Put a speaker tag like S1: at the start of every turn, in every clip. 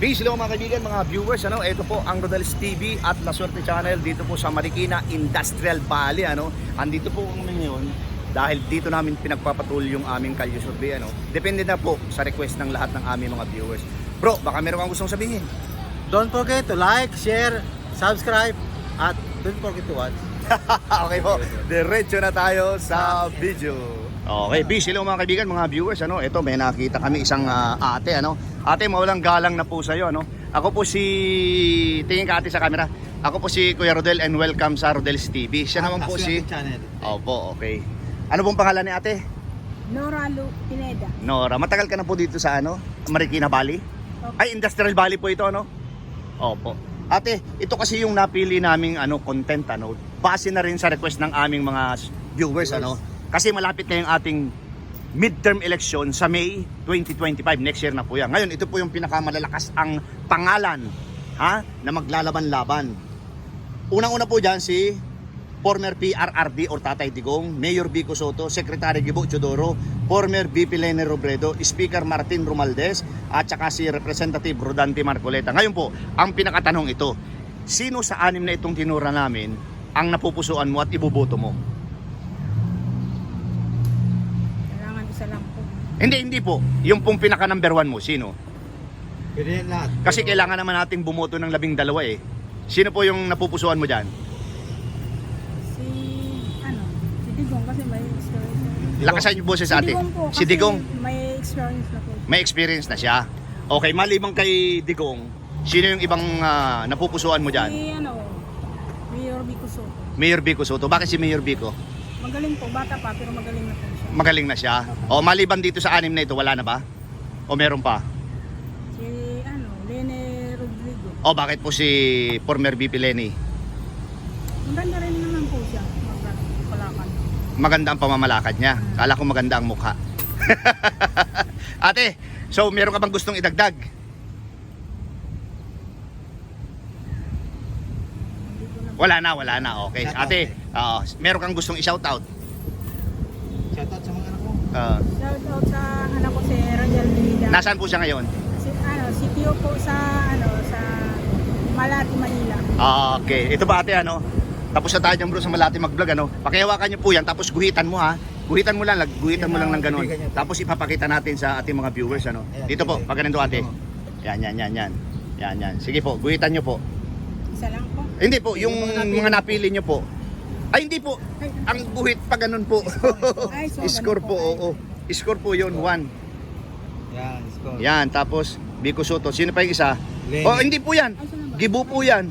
S1: Peace hello mga kaibigan, mga viewers. Ano, ito po ang Rodels TV at La Suerte Channel dito po sa Marikina Industrial Valley. Ano, andito po kami ngayon dahil dito namin pinagpapatul yung aming kalye survey. Ano. Depende na po sa request ng lahat ng aming mga viewers. Bro, baka meron kang gustong sabihin.
S2: Don't forget to like, share, subscribe, at don't forget to watch.
S1: okay po, diretso na tayo sa video. Okay, peace hello mga kaibigan, mga viewers. Ano, ito may nakita kami isang ah, ate ano. Ate, mawalang galang na po sa iyo ano. Ako po si tingin ka ate sa camera. Ako po si Kuya Rodel and welcome sa Rodel's TV. Siya naman po si
S2: channel.
S1: Opo, okay. Ano pong pangalan ni ate?
S3: Nora Lu Pineda.
S1: Nora. Matagal ka na po dito sa ano? Marikina Valley? Ay, Industrial Valley po ito, ano? Opo. Ate, ito kasi yung napili naming ano, content, ano? Base na rin sa request ng aming mga viewers, ano? Kasi malapit na yung ating midterm election sa May 2025. Next year na po yan. Ngayon, ito po yung pinakamalalakas ang pangalan, ha? Na maglalaban-laban. Unang-una po dyan si former PRRD or Tatay Digong, Mayor Vico Soto, Secretary Gibo Chodoro, former VP Lene Robredo, Speaker Martin Romaldes, at saka si Representative Rodante Marcoleta. Ngayon po, ang pinakatanong ito, sino sa anim na itong tinura namin ang napupusuan mo at iboboto mo?
S3: Kailangan isa lang po.
S1: Hindi, hindi po. Yung pong pinaka number one mo, sino?
S2: Pwede yan lahat.
S1: Kasi kailangan naman nating bumoto ng labing dalawa eh. Sino po yung napupusuan mo dyan?
S3: Si, ano, si Digong kasi may experience.
S1: Lakasan yung boses ate.
S3: Digong po,
S1: Si
S3: kasi
S1: Digong.
S3: May experience na po.
S1: may experience na siya. Okay, malibang kay Digong, sino yung ibang ah, napupusuan mo dyan?
S3: Si, ano, Mayor Vico Soto.
S1: Mayor Bico Soto. Bakit si Mayor Bico?
S3: Magaling po, bata pa, pero magaling na po.
S1: Magaling na siya. O maliban dito sa anim na ito, wala na ba? O meron pa?
S3: Si, ano, Lene Rodrigo.
S1: O bakit po si former VP Lenny?
S3: Maganda rin naman po siya. Magpalakan.
S1: Maganda ang pamamalakad niya. Kala ko maganda ang mukha. Ate, so meron ka bang gustong idagdag? Wala na, wala na. Okay. Ate, oo, meron kang gustong i-shout out?
S2: Shoutout sa mga anak mo.
S1: Uh,
S3: Shout out sa anak ko si Rangel Vida.
S1: nasaan po siya ngayon?
S3: si, ano, si Tio po sa, ano, sa Malati, Manila.
S1: Ah, okay. Ito ba ate ano? Tapos na tayo dyan bro sa Malati mag-vlog ano? Pakihawakan niyo po yan tapos guhitan mo ha. Guhitan mo lang, lag- guhitan mo lang ng ganun. Tapos ipapakita natin sa ating mga viewers ano.
S2: Ayan,
S1: Dito po,
S2: sige.
S1: pag ganito ate. Yan, yan, yan, yan. Yan, yan. Sige po, guhitan niyo po.
S3: Isa lang po.
S1: Hindi po, yung
S2: Yung mga napili
S1: niyo po. Ay, hindi po. Ang guhit pa ganun po.
S3: Ay, so,
S1: Score po, oo. Score po yun, one.
S2: Yan, score.
S1: Yan, tapos Biko Soto. Sino pa yung isa?
S2: Lenny.
S1: Oh, hindi po yan. Gibo po yan.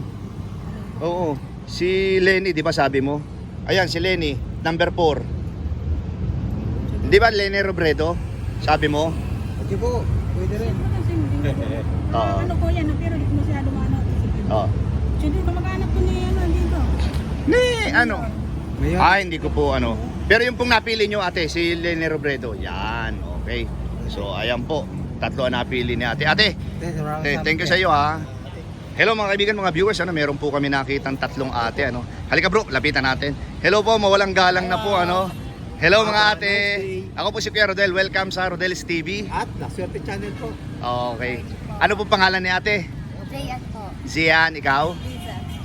S1: Oo. Si Lenny, di ba sabi mo? Ayan, si Lenny, number 4. Di ba Lenny Robredo? Sabi mo?
S2: Okay po, pwede rin.
S1: Oo.
S3: Ano ko yan, pero hindi ko masyado maano.
S1: Oh.
S3: Hindi ko Ano?
S2: Ngayon,
S1: Ah, hindi ko po ano. Pero yung pong napili nyo ate, si Lenny Robredo. Yan, okay. So, ayan po. Tatlo ang napili ni ate. Ate, eh, thank you sa iyo ha. Hello mga kaibigan, mga viewers, ano, meron po kami nakitang tatlong ate, ano. Halika bro, lapitan natin. Hello po, mawalang galang na po, ano. Hello mga ate. Ako po si Kuya Rodel, welcome sa Rodel's TV.
S2: At La Suerte Channel po.
S1: Okay. Ano po pangalan ni ate?
S4: Jayan po.
S1: Zian, ikaw?
S4: Lisa.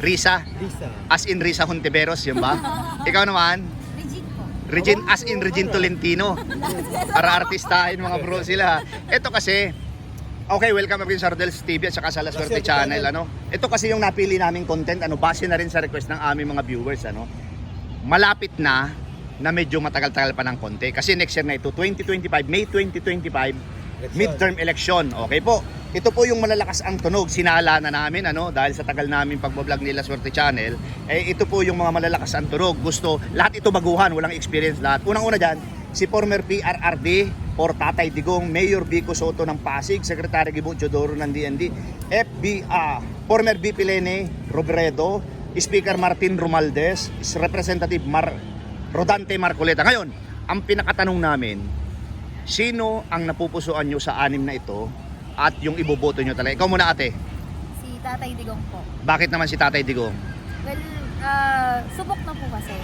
S1: Risa?
S2: Lisa.
S1: As in Risa Hontiveros, yun ba? ikaw naman?
S4: Regine po.
S1: Regine, as in Regine Tolentino. Para artistahin mga bro sila. Ito kasi, okay, welcome again sa Rodel's TV at saka sa La Suerte. Channel. Ano? Ito kasi yung napili naming content, ano, base na rin sa request ng aming mga viewers. Ano? Malapit na, na medyo matagal-tagal pa ng konti. Kasi next year na ito, 2025, May 2025, midterm election. Okay po. Ito po yung malalakas ang tunog. Sinala na namin ano dahil sa tagal namin pagbablog nila Swerte Channel. Eh ito po yung mga malalakas ang tunog. Gusto lahat ito baguhan, walang experience lahat. Unang-una diyan, si former PRRD or Tatay Digong, Mayor Vico Soto ng Pasig, Secretary Gibo Chodoro ng DND, FBA, former VP Lene Robredo, Speaker Martin Romaldes, Representative Mar Rodante Marcoleta. Ngayon, ang pinakatanong namin, sino ang napupusuan nyo sa anim na ito at yung iboboto nyo talaga? Ikaw muna ate,
S4: Si Tatay Digong po.
S1: bakit naman si Tatay Digong?
S4: Well, ah, subok na po kasi.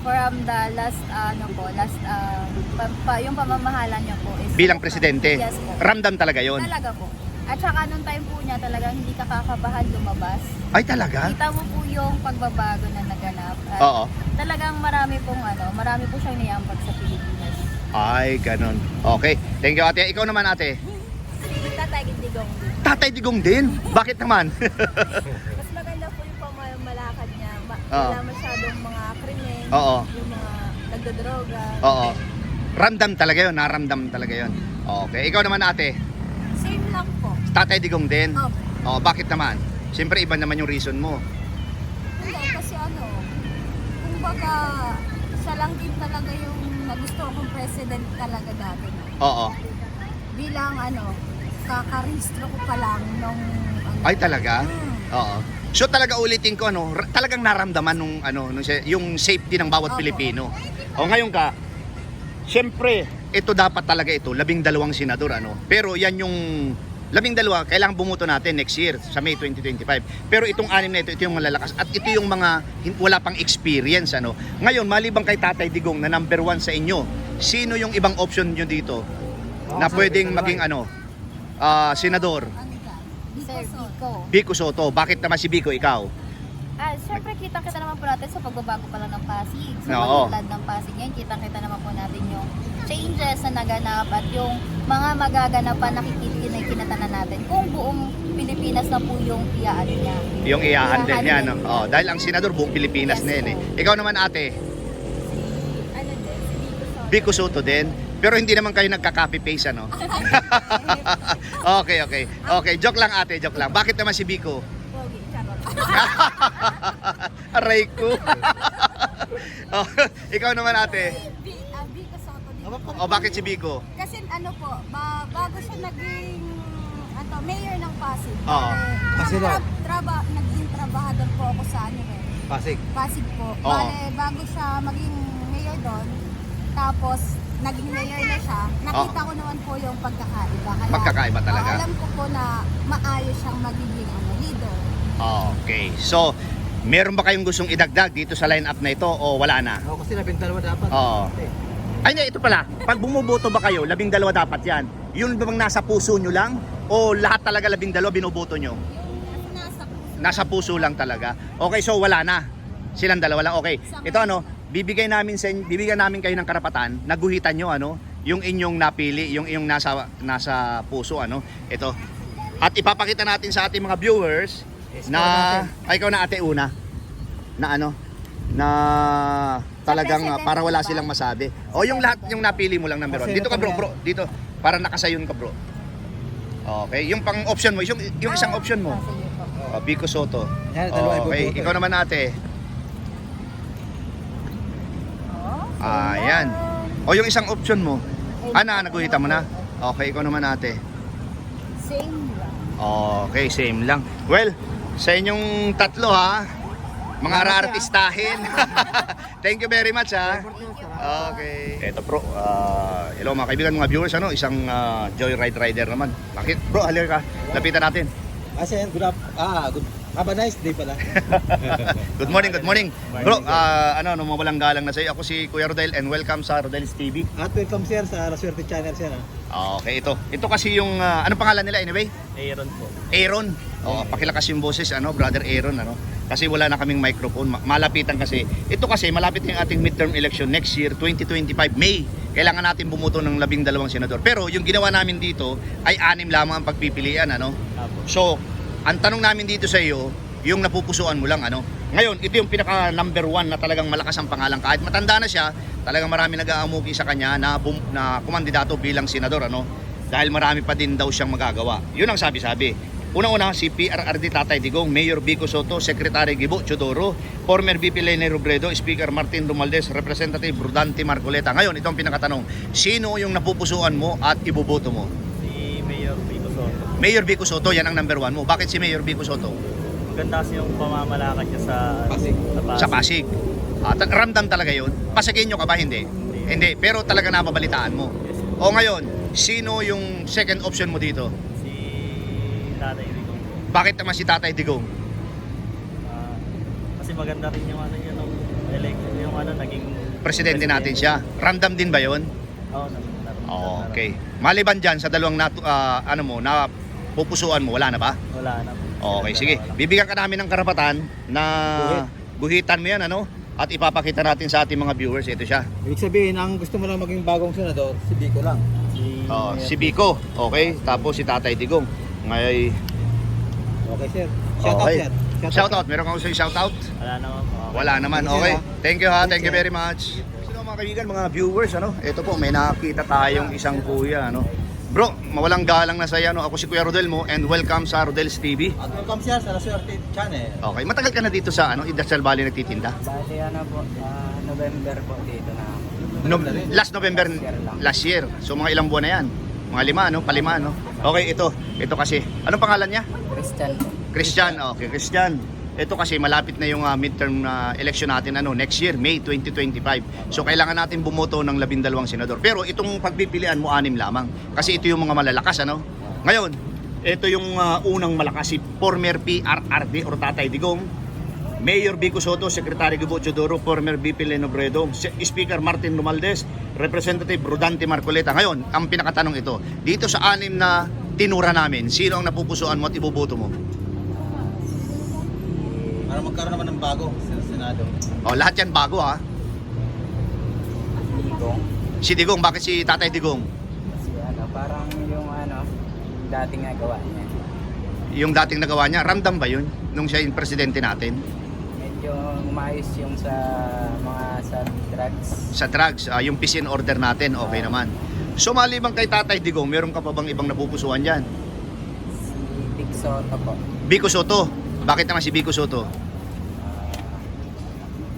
S4: From the last, ano po, last, ah, pa, pa- yung pamamahala niya po is...
S1: Bilang presidente,
S4: Yes po.
S1: ramdam talaga yon.
S4: Talaga po. At saka nung time po niya talagang hindi ka kakabahan lumabas.
S1: Ay talaga?
S4: Kita mo po yung pagbabago na naganap. At
S1: Oo.
S4: Talagang marami pong ano, marami po siyang niyambag sa Pilipinas.
S1: Ay, ganon. Okay. Thank you, ate. Ikaw naman, ate.
S4: Tatay Gindigong din.
S1: Tatay Digong din? Bakit naman?
S4: Mas maganda po yung pamamalakad niya. Ma-
S1: Oo.
S4: Wala masyadong mga krimen,
S1: Oo.
S4: yung mga nagdodroga.
S1: Oo. Ramdam talaga yun. Naramdam talaga yun. Okay. Ikaw naman, ate.
S4: Same lang po.
S1: Tatay Digong din?
S4: Opo.
S1: Oo, bakit naman? Siyempre, iba naman yung reason mo.
S4: Hindi, kasi ano, kumbaga, siya lang din talaga yung nagusto akong president talaga dati.
S1: Oo.
S4: Bilang ano, kakarehistro ko pa lang nung... Ano,
S1: Ay, talaga?
S4: Hmm.
S1: Oo. So talaga ulitin ko ano, talagang naramdaman nung ano, nung, yung safety ng bawat
S4: Opo.
S1: Pilipino. O ngayon ka, Siyempre, ito dapat talaga ito, labing dalawang senador ano. Pero yan yung labing dalawa, kailangan bumuto natin next year sa May 2025. Pero itong anim na ito, ito yung malalakas at ito yung mga wala pang experience ano. Ngayon, malibang kay Tatay Digong na number one sa inyo, sino yung ibang option nyo dito na pwedeng maging ano, ah, senador?
S4: Sir Pico.
S1: Biko Soto. Bakit naman si Biko ikaw?
S4: Ah, syempre kita-kita naman po natin sa pagbabago pa lang ng Pasig. Sa
S1: Oo.
S4: paglalad ng Pasig ngayon, kita-kita naman po natin yung changes na naganap at yung mga magaganapan nakikita na kinatanan natin kung buong Pilipinas na po yung iyaan niya.
S1: Yung i-handle
S4: Iyahan
S1: niya, no? Oh, dahil ang senador buong Pilipinas
S4: Yes
S1: na yun eh. Ikaw naman ate,
S4: Ano din, si Soto.
S1: Biko Soto din. Pero hindi naman kayo nagka-copy paste ano? okay, okay. Okay, joke lang ate, joke lang. Bakit naman si Biko?
S4: Pogi, charot.
S1: Aray ko. oh, ikaw naman ate.
S4: Bi- ah, Soto din.
S1: O bakit si Biko?
S4: Kasi ano po, ba, bago siya naging ano, mayor ng Pasig.
S1: Oo.
S2: Kasi daw.
S4: tra- traba, naging trabahador po ako sa ano eh.
S2: Pasig.
S4: Pasig po.
S1: Oo.
S4: Bale, bago siya maging mayor doon, tapos naging mayor na siya, nakita ko naman po yung pagkakaiba. Kaya,
S1: Magkakaiba talaga?
S4: ah, alam ko po na maayos siyang magiging ano, leader.
S1: Okay. So, meron ba kayong gustong idagdag dito sa line-up na ito o wala na?
S2: Ako kasi labing dalawa dapat.
S1: Oo. Ay, hindi, ito pala. Pag bumuboto ba kayo, labing dalawa dapat yan. Yun ba bang nasa puso nyo lang? O lahat talaga labing dalawa binuboto nyo?
S4: Nasa puso.
S1: Nasa puso lang talaga. Okay, so wala na. Silang dalawa lang. Okay. Ito ano, bibigay namin sa bibigyan namin kayo ng karapatan, naguhitan nyo ano, yung inyong napili, yung inyong nasa nasa puso ano. Ito. At ipapakita natin sa ating mga viewers na ay ikaw na ate una na ano na talagang
S4: president,
S1: para wala silang masabi. O yung lahat yung napili mo lang number one.
S2: Kasi
S1: Dito ka bro, bro. Dito. Para nakasayon ka bro. Okay, yung pang option mo, yung, yung isang option mo.
S4: Ah.
S1: Oh, Bico Soto.
S2: Yan, dalawa
S1: Okay,
S2: iboboto.
S1: ikaw naman ate.
S4: Oh,
S1: Ah, yan. O yung isang option mo. Ah, na, naguhitan mo na. Okay, ikaw naman ate.
S4: Same lang.
S1: Okay, same lang. Well, sa inyong tatlo ha, mga artistahin. Thank you very much ha. Okay. Eto bro, ah, hello mga kaibigan, mga viewers, ano, isang ah, joyride rider naman. Bakit? Bro, halika ka. Lapitan natin.
S2: Kasi good up. Ah, good. Have a nice day pala.
S1: Good morning, good morning. Bro, ah, ano, nung mawalang galang na sa'yo. Ako si Kuya Rodel and welcome sa Rodel's TV.
S2: At welcome sir sa La Suerte Channel sir. ah.
S1: Okay, ito. Ito kasi yung, ah, ano pangalan nila anyway?
S5: Aaron po.
S1: Aaron. Oo, pakilakas yung boses, ano, brother Aaron, ano. Kasi wala na kaming microphone. Ma- Malapitan kasi. Ito kasi, malapit na yung ating midterm election next year, 2025, May. Kailangan natin bumuto ng labing dalawang senador. Pero yung ginawa namin dito ay anim lamang ang pagpipilian, ano. So, ang tanong namin dito sa iyo, yung napupusuan mo lang, ano. Ngayon, ito yung pinaka number one na talagang malakas ang pangalan. Kahit matanda na siya, talagang marami nag-aamuki sa kanya na, bum- na kumandidato bilang senador, ano. Dahil marami pa din daw siyang magagawa. Yun ang sabi-sabi. Una-una, si PRRD Tatay Digong, Mayor Vico Soto, Secretary Gibo Chodoro, former VP Lene Robredo, Speaker Martin Romualdez, Representative Brudante Marcoleta. Ngayon, itong pinakatanong, sino yung napupusuan mo at iboboto mo?
S5: Si Mayor Vico Soto.
S1: Mayor Vico Soto, yan ang number one mo. Bakit si Mayor Vico Soto?
S5: Maganda kasi yung pamamalakad niya sa
S2: Pasig.
S5: Sa Pasig.
S1: Sa Pasig. Ah, ta- ramdam talaga yun. Pasaginyo ka ba? Hindi. Hindi. Pero talaga nababalitaan mo.
S5: Yes.
S1: O ngayon, sino yung second option mo dito?
S5: Tatay Rico.
S1: Bakit naman si Tatay Digong?
S5: Ah, kasi maganda rin yung ano niya nung election yung ano naging
S1: Presidente natin siya. Ramdam din ba yon?
S5: Oo, oh,
S1: Okay. Maliban dyan sa dalawang natu- ah, ano mo, na pupusuan mo, wala na ba?
S5: Wala na po.
S1: Okay, sige. Bibigyan ka namin ng karapatan na guhitan mo yan, ano? At ipapakita natin sa ating mga viewers. Ito siya.
S2: Ibig sabihin, ang gusto mo lang maging bagong senador, si Biko lang.
S5: Si,
S1: Oh, si Biko. Okay. Tapos si Tatay Digong. Ngay
S2: Okay, sir. Shout out,
S1: Okay.
S2: sir.
S1: shout out. Meron kang shout out?
S5: Wala naman po. Okay.
S1: Wala naman. Okay.
S2: ha.
S1: Thank you ha. Thank you very much. Sino mga kaibigan, mga viewers, ano? Ito po, may nakita tayong isang kuya, ano? Bro, mawalang galang na saya, no? Ako si Kuya Rodel mo and welcome sa Rodel's TV.
S2: At welcome sir sa La Suerte Channel.
S1: Okay, matagal ka na dito sa ano, Industrial Valley nagtitinda?
S6: Dati ano po, ah, November po dito na.
S1: No, last November last year. So mga ilang buwan na yan? Mga lima, no? Palima, no? Okay, ito. Ito kasi. Anong pangalan niya?
S6: Christian.
S1: Christian. Okay, Christian. Ito kasi malapit na yung ah, midterm na election natin ano next year, May 2025. So kailangan natin bumoto ng labindalawang senador. Pero itong pagpipilian mo anim lamang kasi ito yung mga malalakas ano. Ngayon, ito yung ah, unang malakas si former PRRD or Tatay Digong, Mayor Vico Soto, Secretary Gubo Chodoro, former VP Leno Bredo, Speaker Martin Romaldes, Representative Rodante Marcoleta. Ngayon, ang pinakatanong ito, dito sa anim na tinura namin, sino ang napupusuan mo at iboboto mo?
S2: Para magkaroon naman ng bago sa Senado.
S1: Oh, lahat yan bago ha.
S6: Digong.
S1: Si Digong, bakit si Tatay Digong?
S6: Kasi ano, parang yung ano, dating nagawa niya.
S1: Yung dating nagawa niya, ramdam ba yun? Nung siya yung presidente natin?
S6: Medyo umayos yung sa mga sa drugs.
S1: Sa drugs, ah, yung peace and order natin, okay naman. So maliban kay Tatay Digong, meron ka pa bang ibang napupusuan dyan?
S6: Si Big Soto po.
S1: Biko Soto. Bakit naman si Biko Soto?
S6: Ah,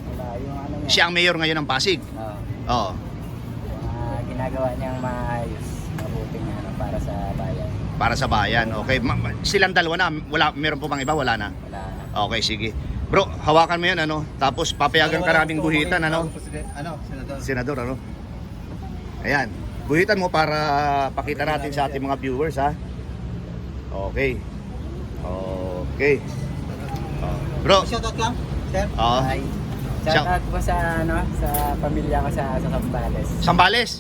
S6: wala yung ano niya.
S1: Siya ang mayor ngayon ng Pasig.
S6: Oo.
S1: Oo.
S6: Yung mga ginagawa niyang maayos. Mabuti niya ano, para sa bayan.
S1: Para sa bayan. Okay. Ma- silang dalawa na. Wala, meron pa bang iba? Wala na.
S6: Wala na.
S1: Okay, sige. Bro, hawakan mo yan, ano? Tapos papayagan ka naming guhitan, ano?
S2: Ano, senador.
S1: Senador, ano? Ayan. Guhitan mo para pakita natin sa ating mga viewers, ha? Okay. Okay. Oh. Bro,
S2: Shout out lang, sir.
S1: oh,
S6: Ay,
S1: Siya-
S6: shout out po sa ano, sa pamilya ko sa sa Sambales.
S1: Sambales.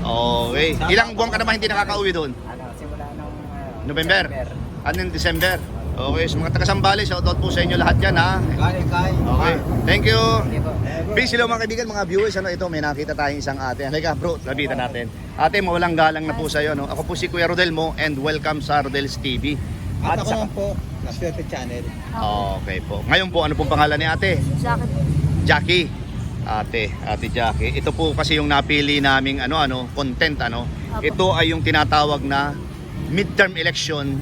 S1: Okay. Ilang buwan ka naman hindi nakakauwi doon?
S6: Ano, simula nung ano,
S1: November? Anong December? Okay, so mga taga Sambales, shoutout po sa inyo lahat yan, ha?
S2: Kay, kay.
S1: Okay. Thank you. Peace hello mga kaibigan, mga viewers. Ano ito, may nakita tayong isang ate. Halika bro, labitan natin. Ate, mawalang galang na po sa iyo. No? Ako po si Kuya Rodel mo and welcome sa Rodel's TV.
S2: At ako
S1: sa-
S2: naman po, La Suerte Channel.
S1: Okay po. Ngayon po, ano pong pangalan ni ate?
S3: Jacket.
S1: Jackie. Ate, ate Jackie. Ito po kasi yung napili naming ano ano, content ano. Ito ay yung tinatawag na midterm election.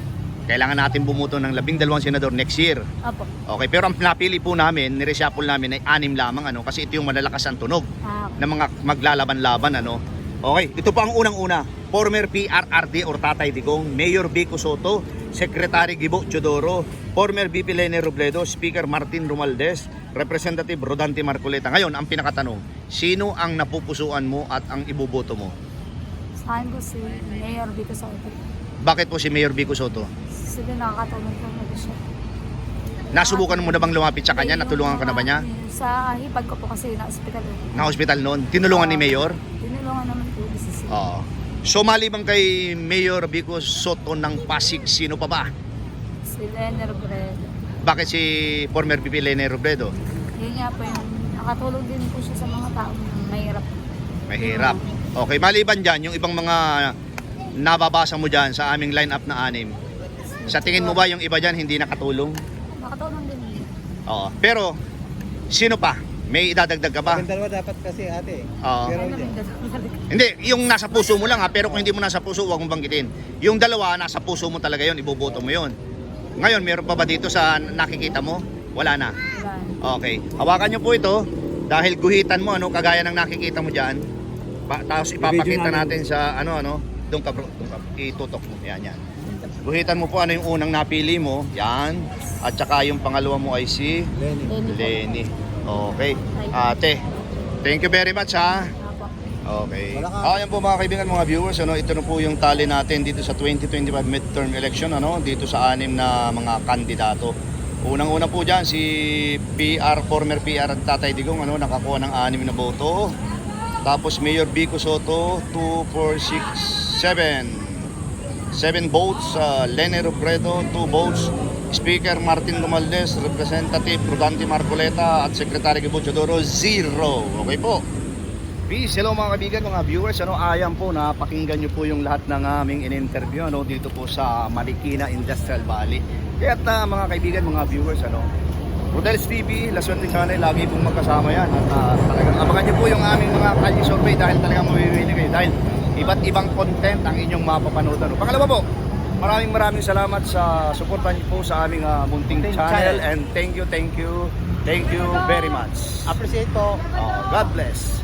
S1: Kailangan natin bumuto ng labing dalawang senador next year.
S3: Apo.
S1: Okay, pero ang napili po namin, nireshuffle namin ay anim lamang ano kasi ito yung malalakas ang tunog.
S3: Ah,
S1: ng mga maglalaban-laban ano. Okay, ito pa ang unang-una. Former PRRD or Tatay Digong, Mayor Vico Soto, Secretary Gibo Chodoro, former VP Lene Robledo, Speaker Martin Romaldes, Representative Rodante Marcoleta. Ngayon, ang pinakatanong, sino ang napupusuan mo at ang iboboto mo?
S3: sa akin ko si Mayor Vico Soto.
S1: Bakit po si Mayor Vico Soto?
S3: Sila nakakatulong ko mag siya.
S1: Nasubukan mo na bang lumapit sa kanya? Natulungan ka na ba niya?
S3: Sa hipag ko po kasi na-hospital. ko.
S1: Na hospital noon? Tinulungan ni Mayor?
S3: Tinulungan naman po.
S1: Oo. So maliban kay Mayor Vico Soto ng Pasig, sino pa ba?
S3: Si Leonard Bredo.
S1: Bakit si former VP Lene Robredo?
S3: Yun nga po yung nakatulong din po siya sa mga taong mahirap.
S1: Mahirap. Okay, maliban dyan, yung ibang mga nababasa mo dyan sa aming line-up na anim. Sa tingin mo ba yung iba dyan hindi nakatulong?
S3: Nakatulong din.
S1: Oo. Pero, sino pa? May idadagdag ka ba?
S2: Yung dalawa dapat kasi ate.
S1: Oo.
S2: Pero
S3: Ano
S2: hindi.
S1: Hindi, yung nasa puso mo lang ha, pero kung hindi mo nasa puso, huwag mong banggitin. Yung dalawa, nasa puso mo talaga yon iboboto mo yon Ngayon, meron pa ba dito sa nakikita mo? Wala na. Okay. Hawakan nyo po ito dahil guhitan mo ano kagaya ng nakikita mo diyan. Pa, tapos ipapakita natin sa ano ano, doon ka bro, doon ka. Itutok mo. Yan yan. Guhitan mo po ano yung unang napili mo. Yan. At saka yung pangalawa mo ay si
S2: Lenny.
S3: Lenny.
S1: Okay. Ate, thank you very much ha. Okay. Ah, yan po mga kaibigan, mga viewers, ano, ito na po yung tally natin dito sa 2025 midterm election, ano, dito sa anim na mga kandidato. Unang-una po diyan si PR former PR at Tatay Digong, ano, nakakuha ng anim na boto. Tapos Mayor Vico Soto 2 4 6 7 7 votes, uh, Lene Robredo, 2 votes, Speaker Martin Romaldes, Representative Prudante Marcoleta at Secretary Gibo Chodoro, 0. Okay po. Peace, hello mga kaibigan, mga viewers. Ano, ayan po, napakinggan nyo po yung lahat ng aming in-interview ano, dito po sa Marikina Industrial Valley. Kaya uh, mga kaibigan, mga viewers, ano, Rodel's TV, La Suerte Channel, lagi pong magkasama yan. At ah, talagang abangan nyo po yung aming mga kalye survey dahil talagang mamimili kayo. Dahil iba't ibang content ang inyong mapapanood. Ano. Pangalawa po, maraming maraming salamat sa suporta niyo po sa aming ah, munting
S2: Munting
S1: channel.
S2: channel.
S1: And thank you, thank you, thank you very much.
S2: Appreciate po.
S1: Oh, God bless.